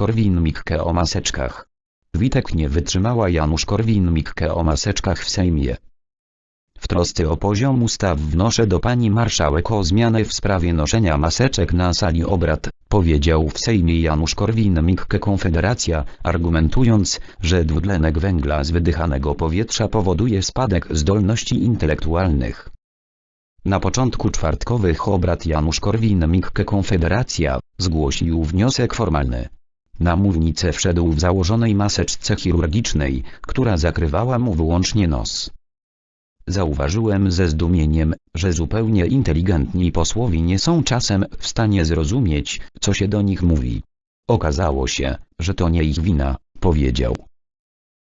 Korwin-Mikke o maseczkach. Witek nie wytrzymała Janusz Korwin-Mikke o maseczkach w Sejmie. W trosce o poziom ustaw wnoszę do pani marszałek o zmianę w sprawie noszenia maseczek na sali obrad, powiedział w Sejmie Janusz Korwin-Mikke Konfederacja, argumentując, że dwutlenek węgla z wydychanego powietrza powoduje spadek zdolności intelektualnych. Na początku czwartkowych obrad Janusz Korwin-Mikke Konfederacja zgłosił wniosek formalny. Na mównicę wszedł w założonej maseczce chirurgicznej, która zakrywała mu wyłącznie nos. Zauważyłem ze zdumieniem, że zupełnie inteligentni posłowie nie są czasem w stanie zrozumieć, co się do nich mówi. Okazało się, że to nie ich wina, powiedział.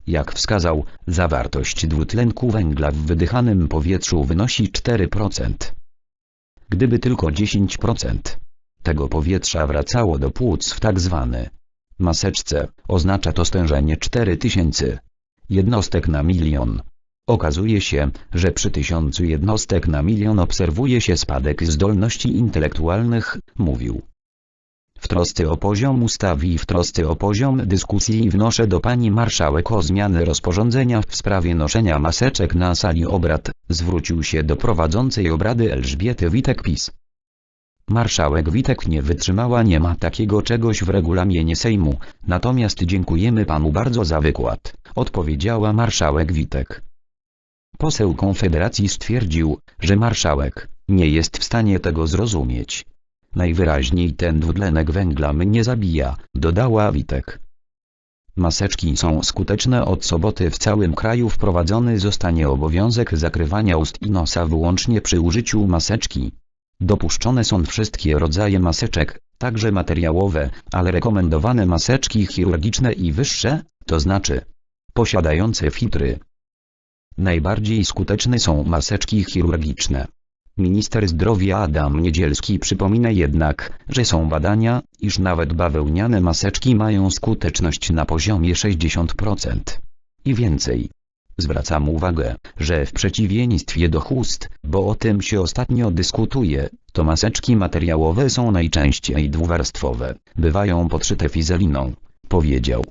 Jak wskazał, zawartość dwutlenku węgla w wydychanym powietrzu wynosi 4%. Gdyby tylko 10% tego powietrza wracało do płuc w tak zwane maseczce, oznacza to stężenie 4000 jednostek na milion. Okazuje się, że przy tysiącu jednostek na milion obserwuje się spadek zdolności intelektualnych, mówił. W trosce o poziom ustawy i w trosce o poziom dyskusji wnoszę do pani marszałek o zmianę rozporządzenia w sprawie noszenia maseczek na sali obrad, zwrócił się do prowadzącej obrady Elżbiety Witek-PiS. Marszałek Witek nie wytrzymała nie ma takiego czegoś w regulaminie Sejmu, natomiast dziękujemy panu bardzo za wykład, odpowiedziała marszałek Witek. Poseł Konfederacji stwierdził, że marszałek nie jest w stanie tego zrozumieć. Najwyraźniej ten dwutlenek węgla mnie zabija, dodała Witek. Maseczki są skuteczne od soboty w całym kraju wprowadzony zostanie obowiązek zakrywania ust i nosa wyłącznie przy użyciu maseczki. Dopuszczone są wszystkie rodzaje maseczek, także materiałowe, ale rekomendowane maseczki chirurgiczne i wyższe, to znaczy posiadające filtry. Najbardziej skuteczne są maseczki chirurgiczne. Minister zdrowia Adam Niedzielski przypomina jednak, że są badania, iż nawet bawełniane maseczki mają skuteczność na poziomie 60% i więcej. Zwracam uwagę, że w przeciwieństwie do chust, bo o tym się ostatnio dyskutuje, to maseczki materiałowe są najczęściej dwuwarstwowe, bywają podszyte fizeliną, powiedział.